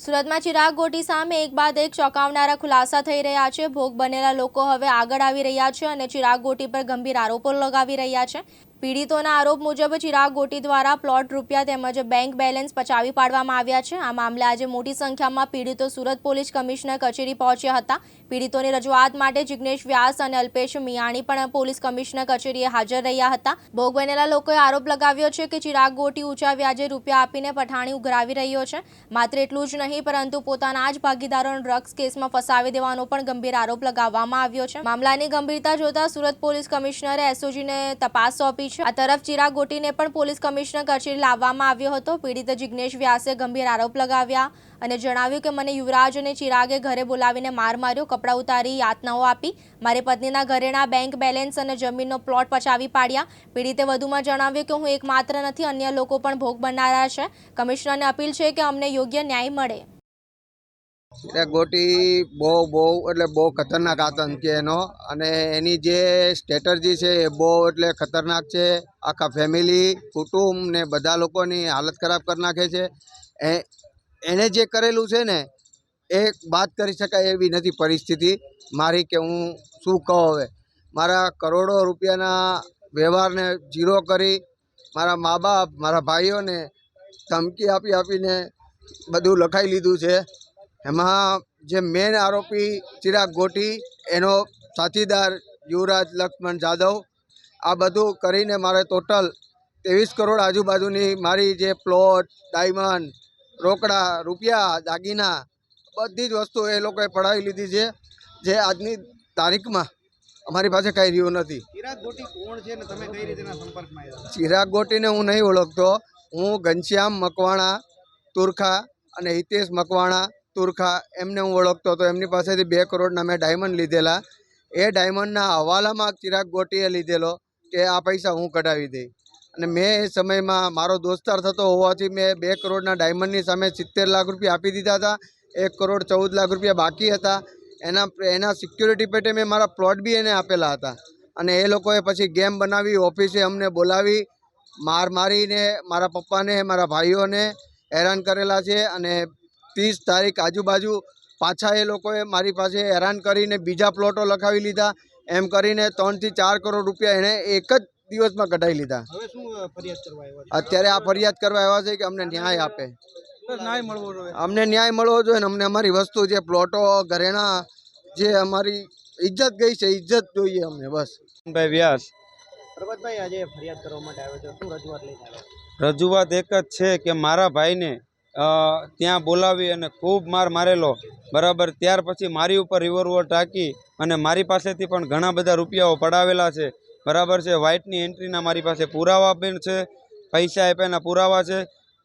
સુરતમાં ચિરાગ ગોટી સામે એક બાદ એક ચોંકાવનારા ખુલાસા થઈ રહ્યા છે. ભોગ બનેલા લોકો હવે આગળ આવી રહ્યા છે અને ચિરાગ ગોટી પર ગંભીર આરોપો લગાવી રહ્યા છે. પીડિતોના આરોપ મુજબ ચિરાગ ગોટી દ્વારા પ્લોટ રૂપિયા તેમજ બેંક બેલેન્સ પચાવી પાડવામાં આવ્યા છે. આ મામલે આજે મોટી સંખ્યામાં પીડિતો સુરત પોલીસ કમિશનર કચેરી પહોંચ્યા હતા. પીડિતોની રજૂઆત માટે જિગ્નેશ વ્યાસ અને અલ્પેશ મિયાણી પણ પોલીસ કમિશનર કચેરીએ હાજર રહ્યા હતા. ભોગ બનેલા લોકોએ આરોપ લગાવ્યો છે કે ચિરાગ ગોટી ઊંચા વ્યાજે રૂપિયા આપીને પઠાણી ઉઘરાવી રહ્યો છે. માત્ર એટલું જ નહીં, પરંતુ પોતાના જ ભાગીદારોને ડ્રગ્સ કેસમાં ફસાવી દેવાનો પણ ગંભીર આરોપ લગાવવામાં આવ્યો છે. મામલાની ગંભીરતા જોતા સુરત પોલીસ કમિશનરે એસઓજીને તપાસ સોંપી છે. આ તરફ ચિરાગ ગોટીને પણ પોલીસ કમિશનર કચેરી લાવવામાં આવ્યો હતો. પીડિત જિગ્નેશ વ્યાસે ગંભીર આરોપ લગાવ્યા અને જણાવ્યું કે, મને યુવરાજ અને ચિરાગે ઘરે બોલાવીને માર માર્યો, કપડાં ઉતારી, યાતનાઓ આપી. મારી પત્નીના ઘરેણા, બેંક બેલેન્સ અને જમીનનો પ્લોટ પચાવી પાડ્યા. પીડિતે વધુમાં જણાવ્યું કે, હું એકમાત્ર નથી, અન્ય લોકો પણ ભોગ બનનારા છે. કમિશનરને અપીલ છે કે, અમને યોગ્ય ન્યાય મળે. એટલે ગોટી બહુ બહુ, એટલે બહુ ખતરનાક આતંક છે એનો. અને એની જે સ્ટ્રેટર્જી છે એ બહુ એટલે ખતરનાક છે. આખા ફેમિલી, કુટુંબ ને બધા લોકોની હાલત ખરાબ કરી નાખે છે. એ, એણે જે કરેલું છે ને, એ વાત કરી શકાય એવી નથી પરિસ્થિતિ. મારી કે હું શું કહું હવે? મારા કરોડો રૂપિયાના વ્યવહારને જીરો કરી, મારા મા બાપ, મારા ભાઈઓને ધમકી આપી આપીને બધું લખાઈ લીધું છે. એમાં જે મેન આરોપી ચિરાગ ગોટી એનો સાથીદાર યુવરાજ લક્ષ્મણ જાદવ આ બધું કરીને મારે ટોટલ ત્રેવીસ કરોડ આજુબાજુની મારી જે પ્લોટ ડાયમંડ રોકડા રૂપિયા દાગીના બધી જ વસ્તુ એ લોકોએ પડાવી લીધી છે જે આજની તારીખમાં અમારી પાસે કંઈ રહ્યું નથી. ચિરાગ ગોટીને હું નહીં ઓળખતો. હું ઘનશ્યામ મકવાણા તુરખા અને હિતેશ મકવાણા તુરખા, એમને હું ઓળખતો હતો. એમની પાસેથી બે કરોડના મેં ડાયમંડ લીધેલા. એ ડાયમંડના હવાલામાં ચિરાગ ગોટીએ લીધેલો કે આ પૈસા હું કઢાવી દઈ અને મેં એ સમયમાં મારો દોસ્તાર થતો હોવાથી મેં બે કરોડના ડાયમંડની સામે સિત્તેર લાખ રૂપિયા આપી દીધા હતા. એક કરોડ ચૌદ લાખ રૂપિયા બાકી હતા. એના એના સિક્યુરિટી પેટે મેં મારા પ્લોટ બી એને આપેલા હતા. અને એ લોકોએ પછી ગેમ બનાવી, ઓફિસે અમને બોલાવી, માર મારીને મારા પપ્પાને, મારા ભાઈઓને હેરાન કરેલા છે અને ત્રીસ તારીખ આજુબાજુ પાછા એ લોકોએ મારી પાસે હેરાન કરીને બીજા પ્લોટો લખાવી લીધા. એમ કરીને ત્રણથી ચાર કરોડ રૂપિયા એણે એક જ દિવસમાં કઢાવી લીધા. હવે શું અ, ફરિયાદ કરવા આવ્યા અત્યારે આ ફરિયાદ કરવા આવ્યા છે કે અમને ન્યાય આપે. ન્યાય મળવો જોઈએ. અમને ન્યાય મળવો જોઈએ ને અમને અમારી વસ્તુ જે પ્લોટો ઘરેણા જે અમારી ઇજ્જત ગઈ છે ઇજ્જત જોઈએ અમને બસ. ભાઈ વ્યાસ. પ્રભાતભાઈ આજે ફરિયાદ કરવા માટે આવ્યો છો. શું રજૂઆત લઈને રજૂઆત એક જ છે કે મારા ભાઈને ત્યાં બોલાવી અને ખૂબ માર મારેલો. બરાબર, ત્યાર પછી મારી ઉપર રિવોલ્વર ટાંકી અને મારી પાસેથી પણ ઘણા બધા રૂપિયાઓ પડાવેલા છે. બરાબર છે વ્હાઇટની એન્ટ્રીના મારી પાસે પુરાવા પણ છે, પૈસા આપ્યાના પુરાવા છે.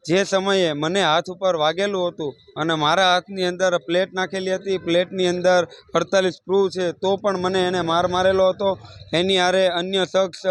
જે સમયે મને હાથ ઉપર વાગેલું હતું અને મારા હાથની અંદર પ્લેટ નાખેલી હતી, પ્લેટની અંદર અડતાલીસ સ્ક્રૂ છે, તો પણ મને એને માર મારેલો હતો. એની હારે અન્ય શખ્સ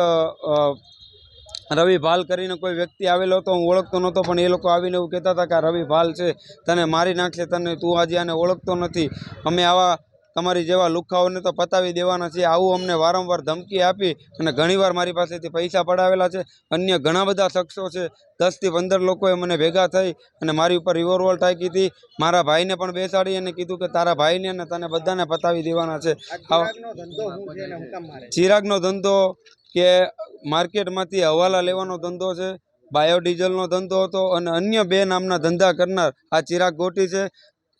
રવિ ભાલ કરીને કોઈ વ્યક્તિ આવેલો હતો, હું ઓળખતો નહોતો, પણ એ લોકો આવીને એવું કહેતા હતા કે આ રવિ ભાલ છે, તને મારી નાખશે, તને તું આજે આને ઓળખતો નથી. અમે આવા તમારી જેવા લુખાઓને તો પતાવી દેવાના છે. આવું અમને વારંવાર ધમકી આપી અને ઘણીવાર મારી પાસેથી પૈસા પડાવેલા છે. અન્ય ઘણા બધા શખ્સો છે. દસથી પંદર લોકોએ મને ભેગા થઈ અને મારી ઉપર રિવોલ્વર ટાંકી હતી. મારા ભાઈને પણ બેસાડી અને કીધું કે તારા ભાઈને અને તને બધાને પતાવી દેવાના છે. ચિરાગનો ધંધો કે માર્કેટમાંથી હવાલા લેવાનો ધંધો છે. બાયોડીઝલનો ધંધો હતો અને અન્ય બે નામના ધંધા કરનાર આ ચિરાગ ગોટી છે.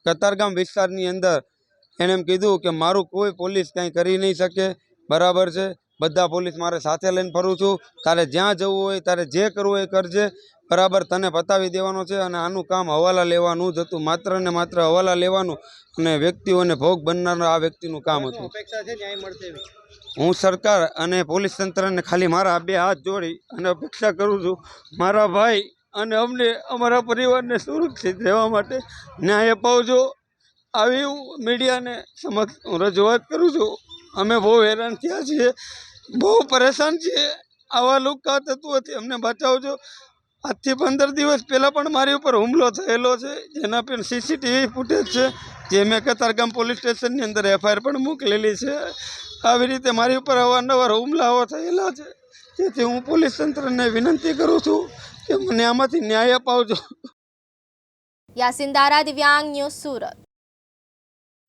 કતારગામ વિસ્તારની અંદર એણે એમ કીધું કે મારું કોઈ પોલીસ કાંઈ કરી નહીં શકે બરાબર છે? બધા પોલીસ મારે સાથે લઈને ફરું છું. તારે જ્યાં જવું હોય તારે જે કરવું હોય કરજે. બરાબર તને પતાવી દેવાનો છે અને આનું કામ હવાલા લેવાનું જ હતું. માત્ર ને માત્ર હવાલા લેવાનું અને વ્યક્તિઓને ભોગ બનનાર આ વ્યક્તિનું કામ હતું. હું સરકાર અને પોલીસ તંત્રને ખાલી મારા બે હાથ જોડી અને અપેક્ષા કરું છું મારા ભાઈ અને અમને અમારા પરિવારને સુરક્ષિત રહેવા માટે ન્યાય અપાવજો. આવી હું મીડિયાને સમક્ષ હું રજૂઆત કરું છું. અમે બહુ હેરાન થયા છીએ, બહુ પરેશાન છીએ. આવા લુકા તત્વોથી અમને બચાવજો. આજથી પંદર દિવસ પહેલાં પણ મારી ઉપર હુમલો થયેલો છે, જેના પણ સીસીટીવી ફૂટેજ છે, જે મેં કતારગામ પોલીસ સ્ટેશનની અંદર એફઆઈઆર પણ મોકલેલી છે. આવી રીતે મારી ઉપર અવારનવાર હુમલાઓ થયેલા છે. જેથી હું પોલીસ તંત્રને વિનંતી કરું છું કે મને આમાંથી ન્યાય અપાવજો. યાસીન દારા દિવ્યાંગ ન્યૂઝ સુરત.